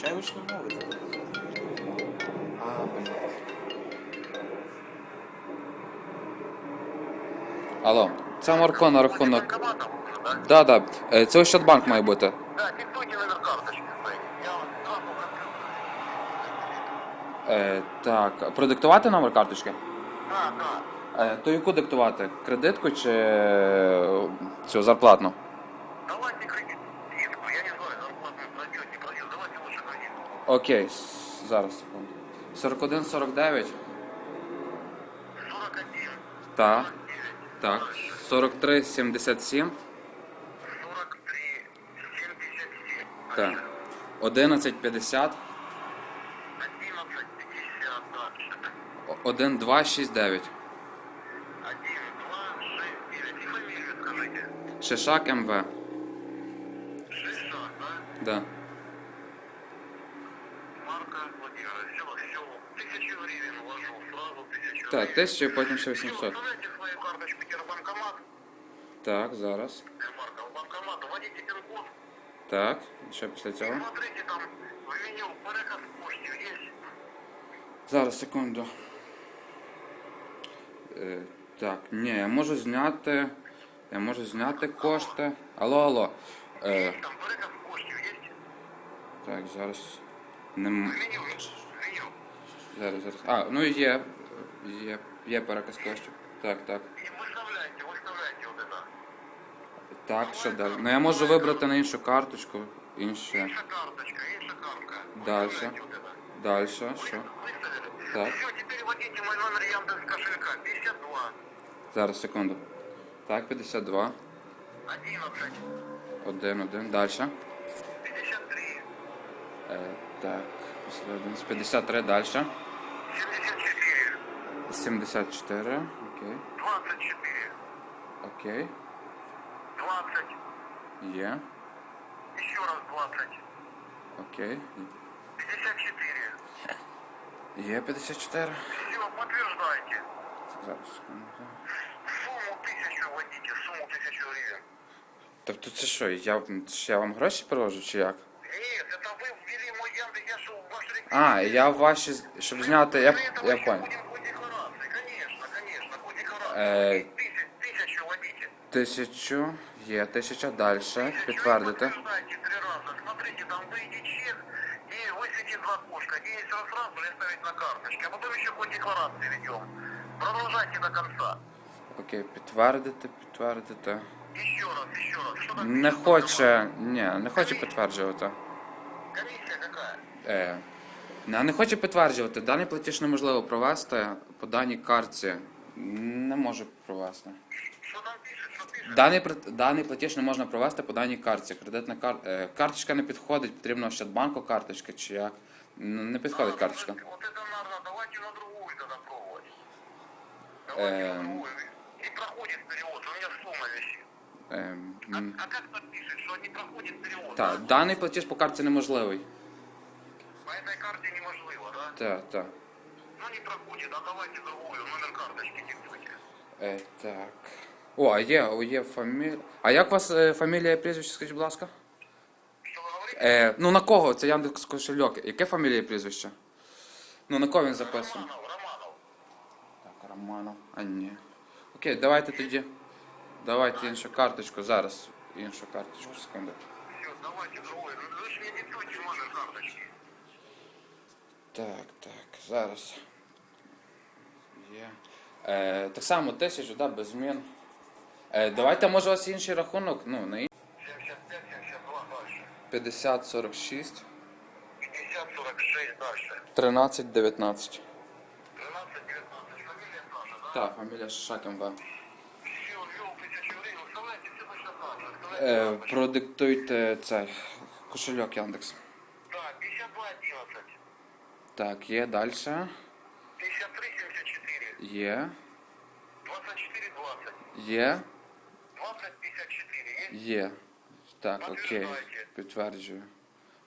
Чай вийшли мовити. А, блін. Алло, це Марко на рахунок. Да? Да. Е, Це Ощадбанк має бути. Да, диктуйте номер карточки. Я вам. Е, так, продиктувати номер карточки? Да, да. Е, то яку диктувати? Кредитку чи е, цю зарплатну? Давайте кредитку. Я не знаю, зарплатную пройдет, не пройдет. Давайте лучше кредитку. Окей, зараз секунду. 41 49. 41. Так. 49. Так. 43 77. 43. 77. Так. 11 50. 11, 50. Дальше. 1 2 6 9. 1, 2, 6, 9. И фамилию скажите. Шишак МВ. Шишак, да? Да. Марка Владимирович. Все, все. Тысячу гривен вложу. Сразу тысячу Так. 1000 і потім ще Всё, 800. Вставляйте свою карточку Тербанкомат. Так, зараз. Так, що після цього? Смотрите, там в меню переказ почтів есть. Зараз, секунду. Е, так, ні, я можу зняти. Я можу зняти кошти. Алло, алло. Е, так, зараз. Не... м- В меню, в меню. Зараз, зараз. А, ну є. Є, є переказ коштів. Так, так. І виставляйте, виставляйте вот это. Так, що далі? Ну я можу вибрати на іншу карточку. Інше. Інша карточка, інша картка. Дальше. Виставляйте вот это. Далі, що? Выставили? Так. Все, теперь вводите мой номер Яндекс кошелька. 52, Зараз, секунду. Так, 52. 11, 1, 1. Далі. 53, Е, так, після 11. 53 далі. 74, 74. Окей. 24, Окей. 20, Є. еще раз 20, Окей. 54. Є 54. Все, подтверждайте. Зараз. секунду. Сумму тысячу вводите, сумму тысячу гривен. Тобто це що, я, ще я вам гроші привожу чи як? Нет, это вы ввели мой Яндекс, я что, ваш реквизит. А, я ваші, з- щоб зняти, я, Мы это я еще понял. по декларации. Э, Тысяч, тысячу вводите. Тисячу, є тисяча далі, Тысячу и підтвердити. подтверждайте три раза. Смотрите, там выйдет чек, и высветит два окошка. Где есть раз сразу или ставить на карточке, а потом еще по декларации ведем. Продолжайте до конца. Окей, підтвердити, підтвердити. Еще раз, еще раз. Что там Не пишет хоче, ні, не хоче підтверджувати. банкомат? Комиссия какая? Е, не, не хоче підтверджувати. Даний платіж неможливо провести по даній картці. Не можу провести. Что там пишет? Что пишет? Даний, пр- даний платіж не можна провести по даній картці. Кредитна кар... е, карточка не підходить, потрібно Ощадбанку карточка чи як. Н- Не підходить А, карточка. Вот, вот это надо, давайте на другую тогда пробовать. Давайте Эм. на другую. Не проходит перевод, у меня сумма висит. Е, А, м, а как там пишет, что не проходит перевод? так, даний платіж по картці неможливий. По этой карте неможливо, да? Так, так. Ну не проходит, а давайте другую, номер карточки диктуйте. Е, так. О, а є, о, є фамілія. А як у вас е, фамілія і прізвище, скажіть, будь ласка? Что вы говорите? Е, ну на кого? Це Яндекс кошельок. Яке фамілія і прізвище? Ну на кого він записаний? Романов, Романов. Так, Романов. А ні. Окей, давайте тоді. Давайте іншу карточку. Зараз. Іншу карточку, секунду. Все, давайте другую. Ну, Вы же мне диктуйте номер карточки. Так, так, зараз. Є. Е, так само тисячу, да, без змін. Е, давайте, може, у вас інший рахунок. Ну, на ін- 75, 72 дальше. 50, 46, 50, 46 дальше. 13, 19. 13, 19. Фамилия Саша, да? Так, фамілія МВ. Все, ввел так Е, продиктуйте цей кошельок Яндекс. Так, 52, 11. Так, є далі. 53, 74. Є. 24, 20. Є. 20, 54. Есть? Є. Так, окей. Підтверджую.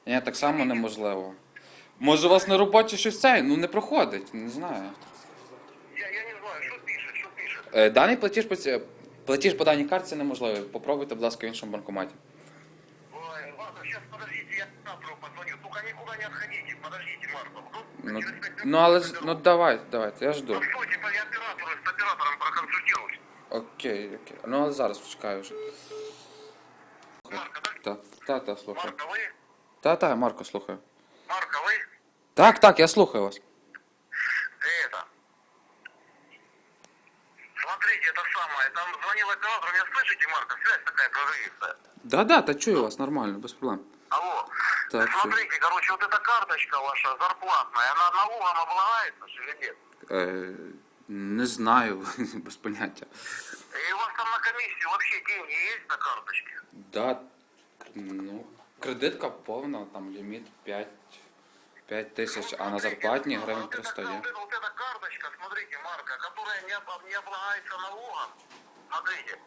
Ні, так само неможливо. Може, у вас на роботі щось цей? Ну не проходить, не знаю. Я, я не знаю, что пишет, что пишет. Е, даний платіж по ці- платіж по даній картці неможливий. Попробуйте, будь ласка, в іншому банкоматі. Сейчас, подождите, я оператору позвоню. Только никуда не отходите, подождите, Марков. Ну, Ну, ну але ну давай, давайте, я жду. Ну что, типа, я оператору, с оператором проконсультируюсь. Окей, окей. Ну але зараз почекаю вже. Марко, да? Так, та, та, слухаю. Марко, вы? Та, та, Марко, слухаю. Марко, вы? Так, так, я слухаю вас. звонил оператор, меня слышите, Марко? Связь такая прорывистая. Да, да, та чую вас нормально, без проблем. Алло. Так, Смотрите, короче, вот эта карточка ваша зарплатная, она налогом облагается же или нет? Е, не знаю, без поняття. И у вас там на комиссию вообще деньги есть на карточке? Да, ну, кредитка повна, там ліміт 5, 5 тисяч, а на зарплатні Ну, гривень вот эта- 300 є. Вот, эта- вот эта карточка, смотрите, Марка, которая не, об- не облагается налогом, смотрите,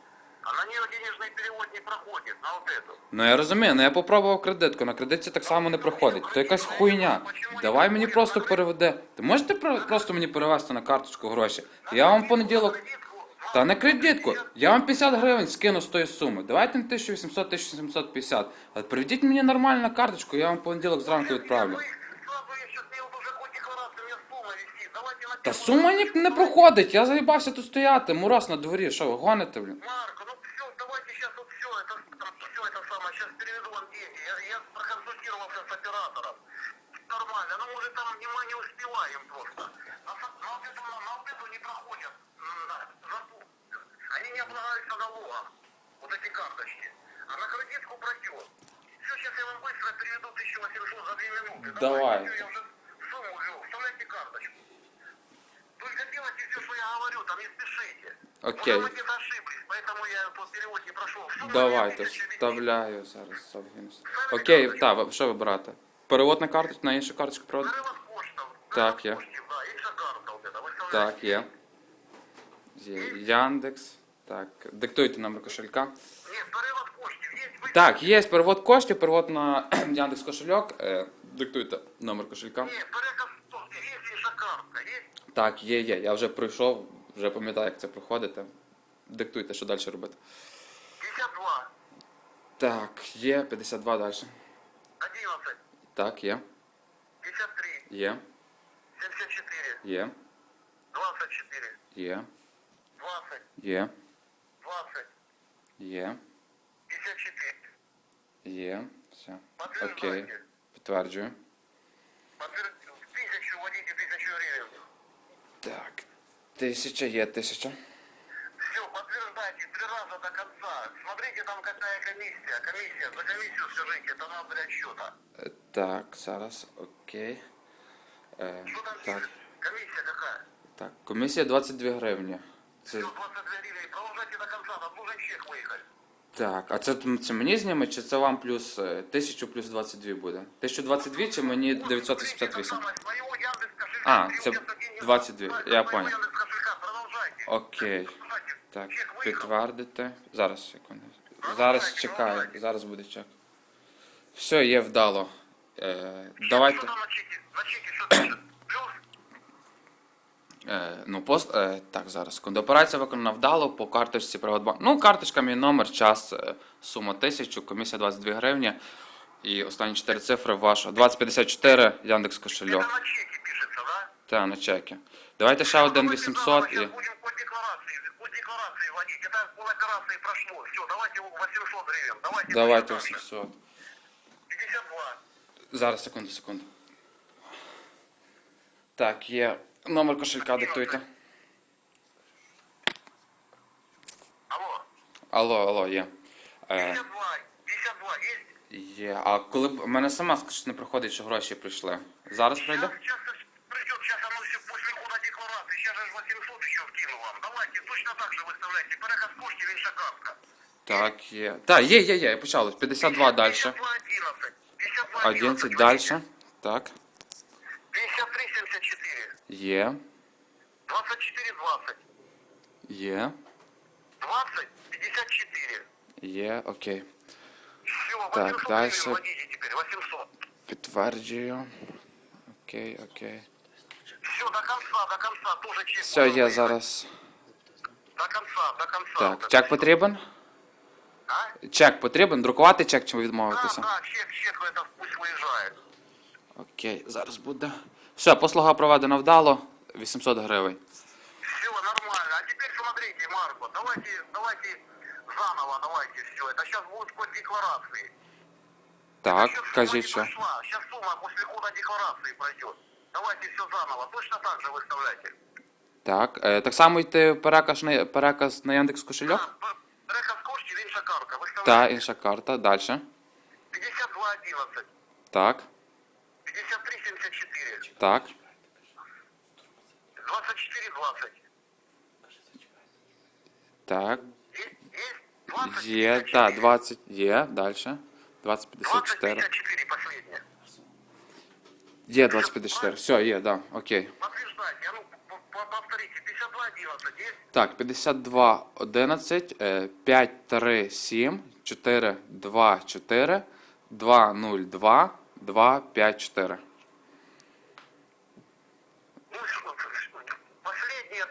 а на нее денежный перевод не проходит, на вот эту. Ну я розумію, ну я попробував кредитку, на кредитці так само не проходить. То якась хуйня. Давай мені просто переведе. Ти можете про- просто мені перевести на карточку гроші? Я вам в понеділок. Та не кредитку. Я вам 50 гривень скину з тої суми. Давайте на 1800-1750. Але приведіть мені нормально на карточку, я вам в понеділок зранку відправлю. Та первую сума ні, не проходить, я заїбався тут стояти, мурас на дворі, що ви гоните, блін? Марко, ну все, давайте сейчас вот все, это, все это самое, сейчас переведу вам деньги. Я, я проконсультировался с оператором. Нормально, ну может там не, мы не успеваем просто. На, со- на, вот эту, на, на вот эту не проходят. м, на- за ту. Они не облагаются налогом, вот эти карточки. А на кредитку пройдет. Все, сейчас я вам быстро переведу 1800 за 2 минуты. Давай. Всё, я уже сумму ввел. Вставляйте карточку. Только делайте все, что я говорю, там не спешите. Окей. Может, вы где-то ошиблись, поэтому я по перевод не прошел. Сумма Давайте, 2000 висит. вставляю зараз. Совгінс. Окей, так, ви- що вибирати? Перевод на карточку, на іншу карточку перевод? Перевод почта. Так, перевод є. почти, Да, інша карта вот эта. Выставляйте. Так, є. Є Яндекс. Так, диктуйте номер кошелька. Нет, перевод почти. Есть вы... Так, є перевод коштів, перевод на Яндекс кошельок. Е, диктуйте номер кошелька. Нет, переказ почти. Есть інша картка. Есть? так, є, є. Я вже пройшов, вже пам'ятаю, як це проходити. Диктуйте, що далі робити. 52. Так, є 52 далі. 11. Так, є. 53. Є. 74. Є. 24. Є. 20. Є. 20. Є. 54. Є. Все. Окей. Підтверджую. Подтверждайте. Тысячу вводите, тысячу гривен. Так. Тисяча є, тисяча. Все, подтверждайте три раза до конца. Смотрите, там какая комиссия. Комиссия, за комиссию скажите, это надо для счета. Е, Так, зараз, окей. Е, Что там так, пишет? Комиссия какая? так. Комісія 22 гривні. Це, Все, 22 гривен. Продолжайте до конца, там должен чек выехать. Так, а це, це мені зніме, чи це вам плюс е, 1000 плюс 22 буде? 1022 чи мені 988? Самое, моего А, це деньги 22, я понял. Окей. Так, підтвердити. Зараз, секунду. Зараз чекаю, зараз буде чек. Все, є вдало. Е, давайте. Е, ну, пост, е, так, зараз. секунду. Операція виконана вдало по карточці Приватбанк. Ну, карточка, мій номер, час, е, сума 1000, комісія 22 гривні. І останні 4 цифри ваша. 2054, Яндекс Это кошельок. на чеке пишется, да? Та, на чеки. Давайте ще один 800 і. Сейчас будем по декларации, по декларации вводить. Это пол операции прошло. Все, давайте 800 гривен. Давайте. Давайте дальше. 800. 52. Зараз, секунду, секунду. Так, є. Номер кошелька диктуйте. Алло. Алло, алло, є. Е, 52. 52 есть? є. А коли б- у мене сама скажуть, не проходить, що гроші прийшли. Зараз прийде? Сейчас, придет, сейчас оно все после хода декларации. Сейчас же 800 еще вкину вам. Давайте точно так же выставляйте. Переказ картка. Так, є. Так, є, є, є, почалось. 52 далі. 52 11. 52 11 далі. Так. 53 74. Є. 24 20. Є. 20 54. Є, окей. Все, Так, 800 дальше. гривен вводите теперь, 800. Підтверджую. Окей, окей. Все, до конца, до конца, тоже чек. Все, можно є выехать. зараз. До конца, до конца. Так, вот это чек всё. потрібен? А? Чек потрібен? Друкувати чек чи ви Да, відмовитеся? да, чек, чек, это пусть выезжает. Окей, зараз буде. Все, послуга проведена вдало. 800 гривень. Все, нормально. А теперь смотрите, Марко, давайте, давайте заново, давайте все. Это сейчас будет код декларации. Так, Сейчас сумма кажіть не що. прошла. Сейчас сумма после кода декларации пройдет. Давайте все заново. Точно так же выставляйте. Так, е, так само йти переказ на, переказ на Яндекс кошельок? Река скорости, інша картка. Та, Выставляйте. інша карта. Далі. 5211, Так, 5374, так. 2420. Так. Есть? Есть? 20, Є, 54. так, 20. Є, далі. 2054. 2054 последняя. Є 2054. Все, є, да, окей. Подтверждайте. А ну, п- п- повторите. 5211 есть? Так, 52 11 е, 5 3 7 4 2 4 2 0 2 2 5 4. Ну, что, последняя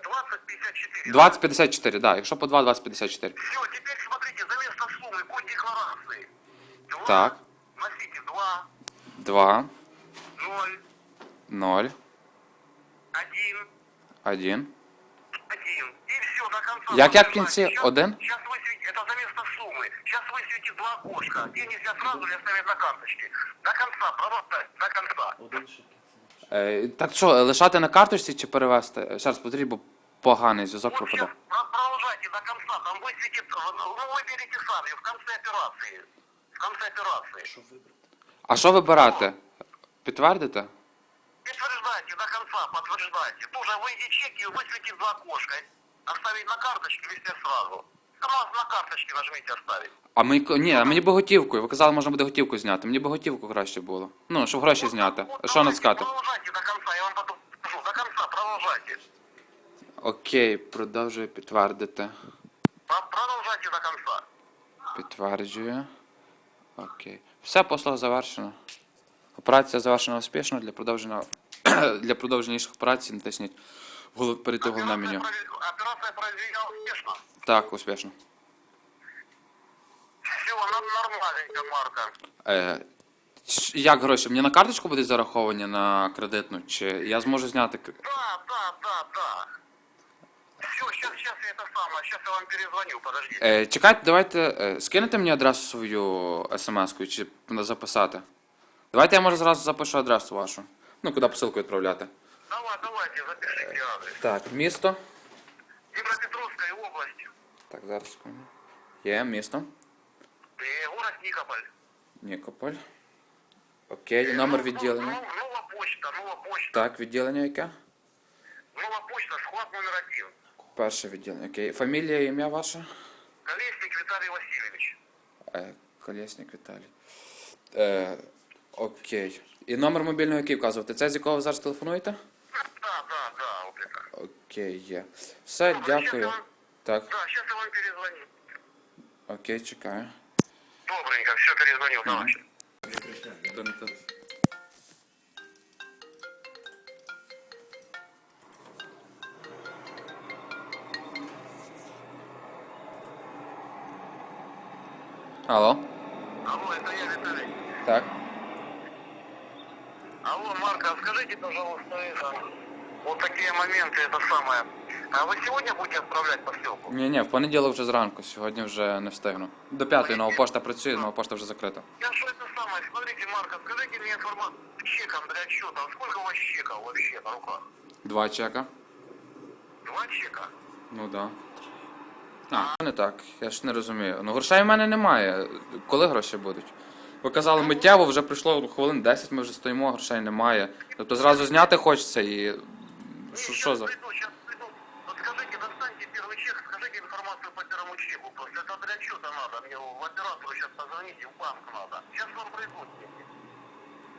2054. 20 54, да. Якщо по 2, 20 54. Все, теперь смотрите, за место суммы код декларации. 2, Так. Носите 2, 2 0, 0 1, 1. 1. И все, до конца. Як- як в кінці? Сейчас- Один? Сейчас высветите, это за место суммы. Сейчас высветите два окошка. Деньги нельзя сразу же оставить на карточке. До конца, продолжать, до конца. Е, так що, лишати на карточці чи перевести? Е, Ще раз повторіть, бо поганий зв'язок Вот сейчас пропаде. продолжайте до конца. Там высветит, ну, вы выберете сами в конце операции. В конце операции. А що вибирати? Підтвердите? Подтверждайте до конца, подтверждайте. Тоже выйди чек и высветит два окошка. Оставить на карточке везде сразу. Сразу на карточке нажмите оставить. А мені, ні, а мені би готівкою. Ви казали, можна буде готівку зняти. Мені би готівку краще було. Ну, щоб гроші зняти. Вот А що давайте, натискати? Продолжайте до конца, я вам потом Окей, продовжую підтвердити. Про- Продолжайте до конца. Підтверджую. Окей. Все, послуга завершена. Операція завершена успішно. Для продовження для продовження інших операцій натисніть голов- перейти в головне меню. прове- операция произведена успешно. Так, успішно. Все, нормальненько, Марка. Е, як гроші? Мені на карточку будуть зараховані на кредитну? Чи я зможу зняти? к- Да, да, да, да. Все, сейчас, сейчас я это самое, сейчас я вам перезвоню, подождите. Е, чекайте, давайте. Е, скинете мені адресу свою смс-ку чи записати? Давайте я може зразу запишу адресу вашу. Ну, куди посилку відправляти. Давай, давайте, запишите адрес. Так, місто. Днепропетровская область, Так, зараз секунду. Є місто. э, город Никополь. Нікополь. Окей, номер Ну, відділення. ну, Нова почта, нова почта. Так, відділення яке? Нова почта, склад номер один. Перше відділення. Окей. Фамілія, ім'я ваше? Колесник Виталий Васильевич. Е, Колєснік Віталій. Е, окей. І номер мобільного який вказувати? Це з якого ви зараз телефонуєте? Да, да, да, вот. Окей, є. Все, дякую. Так, Да, сейчас я вам перезвоню. окей, чекаю. Добренько, все, перезвонил, давай. Алло? Алло, это я, Виталий. Так. Алло, Марка, а скажите, пожалуйста, это, вот такие моменты, это самое. А вы сегодня будете отправлять посылку? Ні, ні, в понеділок вже зранку, сьогодні вже не встигну. До п'ятої нова пошта працює, нова пошта вже закрита. Я что это самое, смотрите, Марка, скажите мне информацию чеком для отчета. Сколько у вас чеков вообще на руках? Два чека. Два чека? Ну да. А, не так. Я ж не розумію. Ну грошей в мене немає. Коли гроші будуть? Ви казали миттєво, вже пройшло хвилин 10, ми вже стоїмо, грошей немає. Тобто зразу зняти хочеться і. Що, що за. приду, сейчас приду. Вот скажите, достаньте первый чек, скажите информацию по первому чеку. Просто это для отчета надо. Мне в оператору сейчас позвоните, в банк надо. Сейчас вам придут.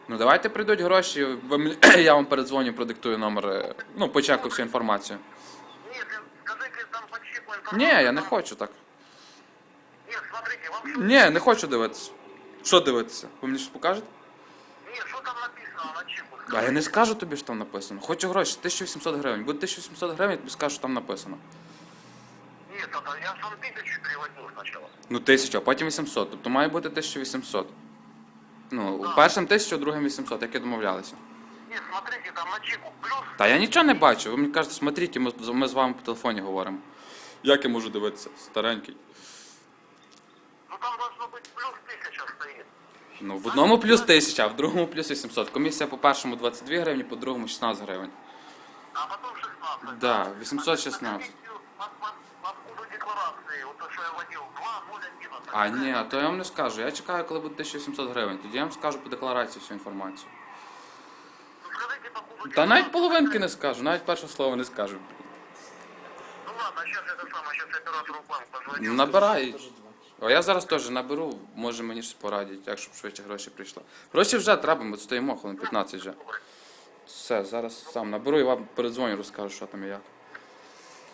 Ну давайте прийдуть гроші, ви мені- я вам передзвоню, продиктую номер. е, Ну, по чеку всю інформацію. Нет, скажите там по чеку информацию. Ні, я не хочу так. Нет, смотрите, вам что... Ні, не хочу дивитися. Що дивитися? Ви мені щось покажете? Нет, что там написано на чеку? А я не скажу тобі, що там написано. Хочу гроші, 1800 гривень. Буде 1800 гривень, я тобі скажу, що там написано. Нет, это я сам тысячу переводил сначала. Ну, 1000, а потім 800. Тобто має бути 1800. Ну, першим 1000, другим 800, як і домовлялися. Нет, смотрите, там на чеку плюс. Та я нічого не бачу. Ви мені кажете, смотрите, ми, ми з вами по телефоні говоримо. Як я можу дивитися? Старенький. Ну там должно быть плюс тысяча стоит. Ну, в одному плюс 1000, а в другому плюс 800. Комісія по першому 22 гривні, по другому 16 гривень. А потом 16. Да, 816. А комиссию от- от- Откуда декларации? Вот то, что я водил. 2, 0, 11. А ні, а то я вам не скажу. Я чекаю, коли буде 1700 гривень. Тоді я вам скажу по декларації всю інформацію. Ну, Та навіть половинки не скажу, навіть перше слово не скажу. Ладно, сейчас это самое, сейчас оператору в банк позвоню. Набирай. О, я зараз теж наберу, може мені щось порадять, якщо щоб швидше гроші прийшли. Гроші вже треба, ми стоїмо хвилин 15 вже. Все, зараз сам наберу і вам передзвоню, розкажу, що там і як.